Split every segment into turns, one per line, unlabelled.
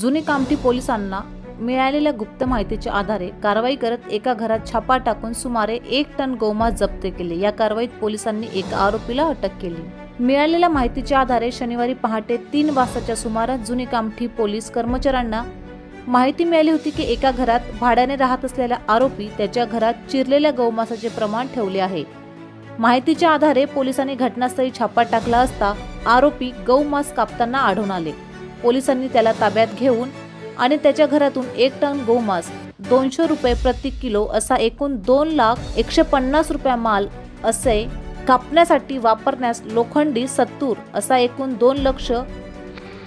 जुनी कामठी पोलिसांना मिळालेल्या गुप्त माहितीच्या आधारे कारवाई करत एका घरात छापा टाकून सुमारे एक टन गोमास जप्त केले. या कारवाईत पोलिसांनी एका आरोपीला अटक केली. मिळालेल्या माहितीच्या आधारे शनिवारी पहाटे तीन वाजताच्या सुमारास जुनी कामठी पोलीस कर्मचाऱ्यांना माहिती मिळाली होती की एका घरात भाड्याने राहत असलेला आरोपी त्याच्या घरात चिरलेल्या गौमासाचे प्रमाण ठेवले आहे. माहितीच्या आधारे पोलिसांनी घटनास्थळी छापा टाकला असता आरोपी गौमास कापताना आढळून आले. पोलिसांनी त्याला ताब्यात घेऊन आणि त्याच्या घरातून एक टन गोमास दोनशे रुपये प्रति किलो असा एकूण दोन लाख एकशे पन्नास रुपया माल असे कापण्यासाठी वापरण्यास लोखंडी सत्तूर असा एकूण दोन लक्ष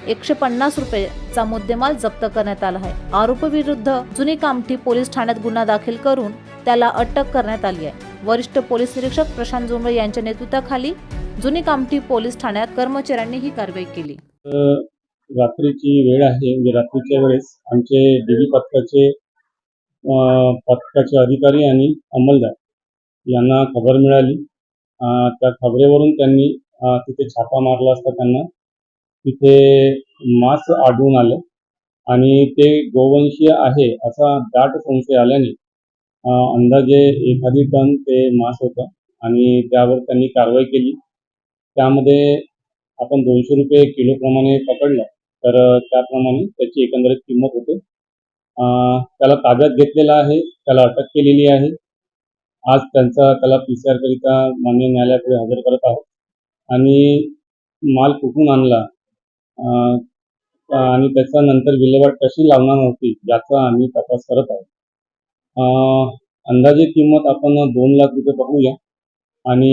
एकशे पन्नास रुपयेचा मुद्देमाल जप्त करण्यात आला आहे. आरोपीविरुद्ध जुनी कामठी पोलीस ठाण्यात गुन्हा दाखल करून त्याला अटक करण्यात आली आहे. वरिष्ठ पोलीस निरीक्षक प्रशांत जोंबळे यांच्या नेतृत्वाखाली जुनी कामठी पोलीस ठाण्यात कर्मचाऱ्यांनी ही कारवाई केली.
रात्रीची वेळ आहे. म्हणजे रात्रीच्या वेळेस आमचे डीबी पथकाचे अं, पथकाचे अधिकारी आणि अंमलदार यांना खबर मिळाली. त्या खबरेवरून त्यांनी तिथे छापा मारला असता त्यांना. तिथे मांस आढळून आलं आणि ते गोवंशीय आहे असा दाट संशय आल्याने अंदाजे एखादी टन ते मांस होतं आणि त्यावर त्यांनी कारवाई केली. त्यामध्ये आपण दोनशे रुपये किलोप्रमाणे पकडलं. तर त्याप्रमाणे त्याची एकंदरीत किंमत होते. त्याला ताब्यात घेतलेला आहे त्याला अटक केलेली आहे. आज त्यांचा त्याला पी सी आरकरिता मान्य न्यायालयापुढे हजर करत आहोत. आणि माल कुठून आणला? आणि त्याचा नंतर विल्हेवाट कशी लावणार होती याचा आम्ही तपास करत आहोत. अ, अंदाजे किंमत आपण दोन लाख रुपये पकडूया आणि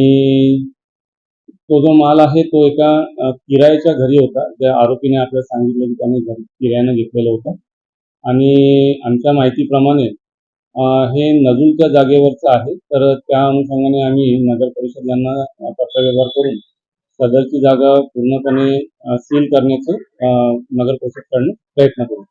तो जो माल आहे तो एका किरायाच्या घरी होता. त्या आरोपीने आपल्याला सांगितलं की त्याने घर किरायानं घेतलेलं होतं. आणि आमच्या माहितीप्रमाणे हे नजूलच्या जागेवरचं आहे. तर त्या अनुषंगाने आम्ही नगर परिषद यांना पत्रव्यवहार करून सदरची जागा पूर्णपणे सील करण्याचे नगर परिषदकडनं प्रयत्न करू.